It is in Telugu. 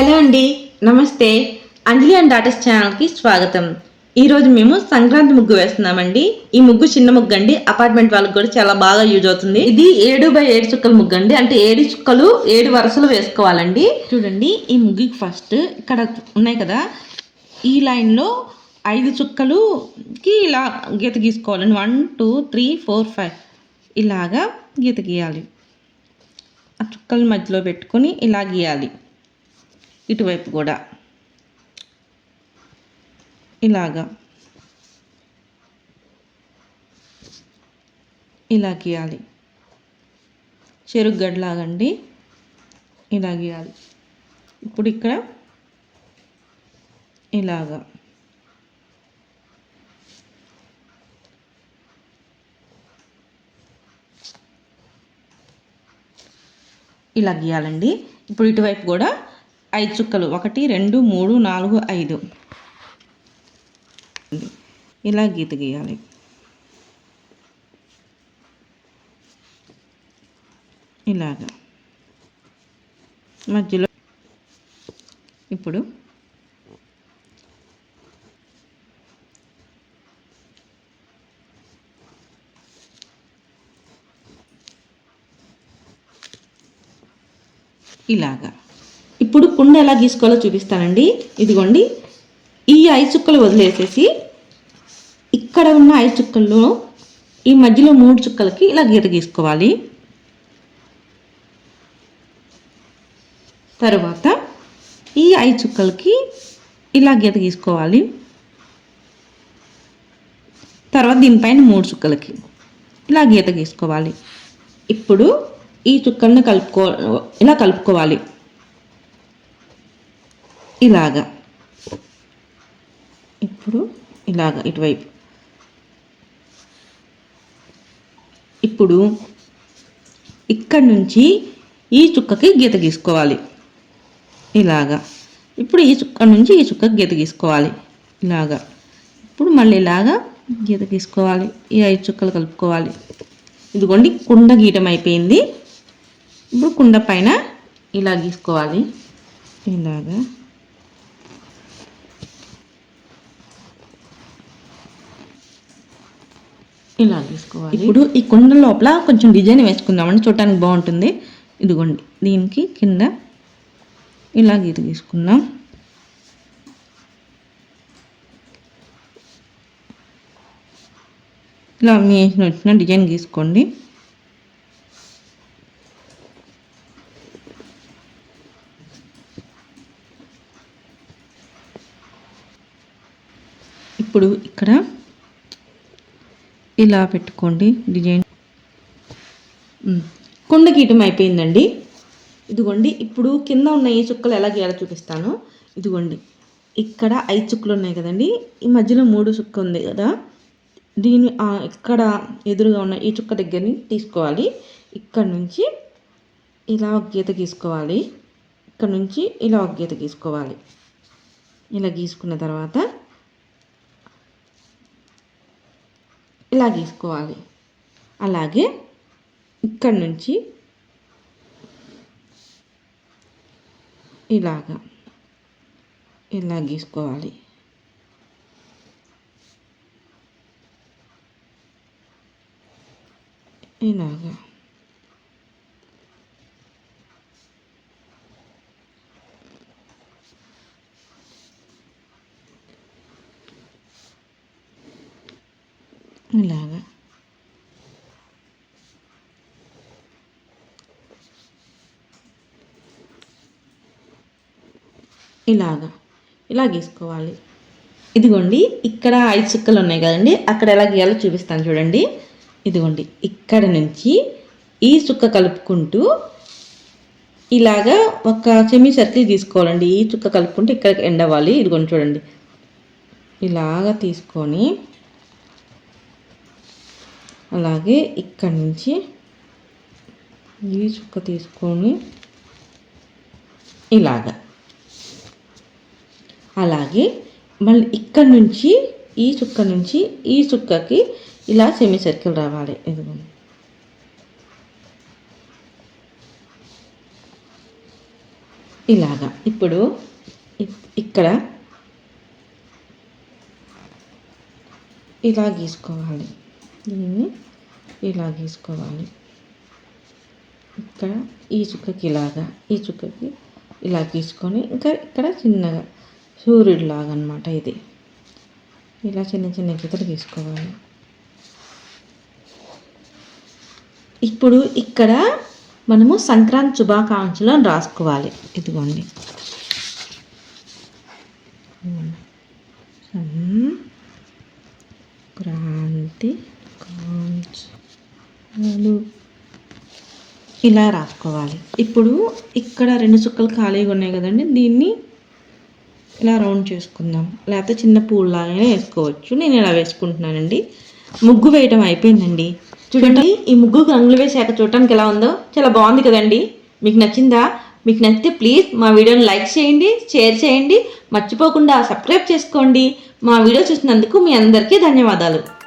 హలో అండి నమస్తే. అంజలి అండ్ డాటర్స్ ఛానల్కి స్వాగతం. ఈరోజు మేము సంక్రాంతి ముగ్గు వేస్తున్నామండి. ఈ ముగ్గు చిన్న ముగ్గు అండి. అపార్ట్మెంట్ వాళ్ళకి కూడా చాలా బాగా యూజ్ అవుతుంది. ఇది ఏడు బై ఏడు చుక్కల ముగ్గు అండి. అంటే ఏడు చుక్కలు ఏడు వరుసలు వేసుకోవాలండి. చూడండి ఈ ముగ్గుకి ఫస్ట్ ఇక్కడ ఉన్నాయి కదా. ఈ లైన్లో ఐదు చుక్కలుకి ఇలా గీత గీసుకోవాలండి. One two three four five ఇలాగా గీత గీయాలి. ఆ చుక్కల మధ్యలో పెట్టుకొని ఇలా గీయాలి. ఇటువైపు కూడా. ఇలాగా. ఇలా గీయాలి. చెరుకు గడ్డలాగండి ఇలా గీయాలి. ఇప్పుడు ఇక్కడ ఇలాగా. ఇలా గీయాలండి. ఇప్పుడు ఇటువైపు కూడా ఐదు చుక్కలు. ఒకటి రెండు మూడు నాలుగు ఐదు. ఇలా గీత గీయాలి. ఇలాగా. మధ్యలో ఇప్పుడు ఇలాగా. కుండ ఎలా గీసుకోవాలో చూపిస్తానండి. ఇదిగోండి. ఈ ఐదు చుక్కలు వదిలేసేసి ఇక్కడ ఉన్న ఐదు చుక్కల్లో ఈ మధ్యలో మూడు చుక్కలకి ఇలా గీత గీసుకోవాలి. తర్వాత ఈ ఐదు చుక్కలకి ఇలా గీత గీసుకోవాలి. తర్వాత దీనిపైన మూడు చుక్కలకి ఇలా గీత గీసుకోవాలి. ఇప్పుడు ఈ చుక్కలను కలుపుకో ఇలా కలుపుకోవాలి. ఇలాగా. ఇప్పుడు ఇలాగ ఇటువైపు. ఇప్పుడు ఇక్కడ నుంచి ఈ చుక్కకి గీత గీసుకోవాలి. ఇలాగా. ఇప్పుడు ఈ చుక్క నుంచి ఈ చుక్కకి గీత గీసుకోవాలి. ఇలాగా. ఇప్పుడు మళ్ళీ ఇలాగా గీత గీసుకోవాలి. ఈ ఐదు చుక్కలు కలుపుకోవాలి. ఇదిగోండి కుండ గీయటం అయిపోయింది. ఇప్పుడు కుండ పైన ఇలా గీసుకోవాలి. ఇలాగా. ఇలా తీసుకోవాలి. ఇప్పుడు ఈ కుండ లోపల కొంచెం డిజైన్ వేసుకుందామండి. చూడటానికి బాగుంటుంది. ఇదిగోండి దీనికి కింద ఇలా గీత తీసుకుందాం ఇలా మీ వచ్చిన డిజైన్ గీసుకోండి. ఇప్పుడు ఇక్కడ ఇలా పెట్టుకోండి డిజైన్. కుండ గీయటం అయిపోయిందండి. ఇదిగోండి ఇప్పుడు కింద ఉన్న ఈ చుక్కలు ఎలా గీయాలో చూపిస్తాను. ఇదిగోండి ఇక్కడ ఐదు చుక్కలు ఉన్నాయి కదండి. ఈ మధ్యలో మూడు చుక్క ఉంది కదా. దీని ఇక్కడ ఎదురుగా ఉన్న ఈ చుక్క దగ్గరని తీసుకోవాలి. ఇక్కడ నుంచి ఇలా ఒక గీత గీసుకోవాలి. ఇక్కడ నుంచి ఇలా ఒక గీత గీసుకోవాలి. ఇలా గీసుకున్న తర్వాత ఇలా గీసుకోవాలి అలాగే ఇక్కడ నుంచి ఇలాగా ఇలా గీసుకోవాలి ఇలాగా. ఇలాగా. ఇలాగా. ఇలా గీసుకోవాలి. ఇదిగోండి ఇక్కడ ఐదు చుక్కలు ఉన్నాయి కదండి అక్కడ ఎలా గీయాలో చూపిస్తాను చూడండి. ఇదిగోండి ఇక్కడ నుంచి ఈ చుక్క కలుపుకుంటూ ఇలాగా ఒక సెమీ సర్కిల్ తీసుకోవాలండి ఈ చుక్క కలుపుకుంటూ ఇక్కడ ఎండ్ అవ్వాలి ఇదిగోండి చూడండి. ఇలాగా తీసుకొని అలాగే ఇక్కడ నుంచి ఈ చుక్క తీసుకొని ఇలాగా. అలాగే మళ్ళీ ఇక్కడ నుంచి ఈ చుక్క నుంచి ఈ చుక్కకి ఇలా సెమీ సర్కిల్ రావాలి. ఇదిగో ఇలాగా. ఇప్పుడు ఇ- ఇక్కడ ఇలా గీసుకోవాలి. దీన్ని ఇలా గీసుకోవాలి. ఇక్కడ ఈ చుక్కకి ఇలాగా ఈ చుక్కకి ఇలా గీసుకొని ఇంకా ఇక్కడ చిన్నగా సూర్యుడిలాగా అనమాట ఇది. ఇలా చిన్న చిన్న గీతలు గీసుకోవాలి. ఇప్పుడు ఇక్కడ మనము సంక్రాంతి శుభాకాంక్షలు అని రాసుకోవాలి. ఇదిగోండి. సంక్రాంతి కాంక్షలు ఇలా రాసుకోవాలి. ఇప్పుడు ఇక్కడ రెండు చుక్కలు ఖాళీగా ఉన్నాయి కదండి. దీన్ని ఇలా రౌండ్ చేసుకుందాం. లేకపోతే చిన్న పూలలాగానే వేసుకోవచ్చు. నేను ఇలా వేసుకుంటున్నానండి. ముగ్గు వేయటం అయిపోయిందండి. చూడండి ఈ ముగ్గు రంగులు వేసాక చూడటానికి ఎలా ఉందో. చాలా బాగుంది కదండి. మీకు నచ్చిందా? మీకు నచ్చితే ప్లీజ్ మా వీడియోని లైక్ చేయండి షేర్ చేయండి. మర్చిపోకుండా సబ్స్క్రైబ్ చేసుకోండి. మా వీడియో చూసినందుకు మీ అందరికీ ధన్యవాదాలు.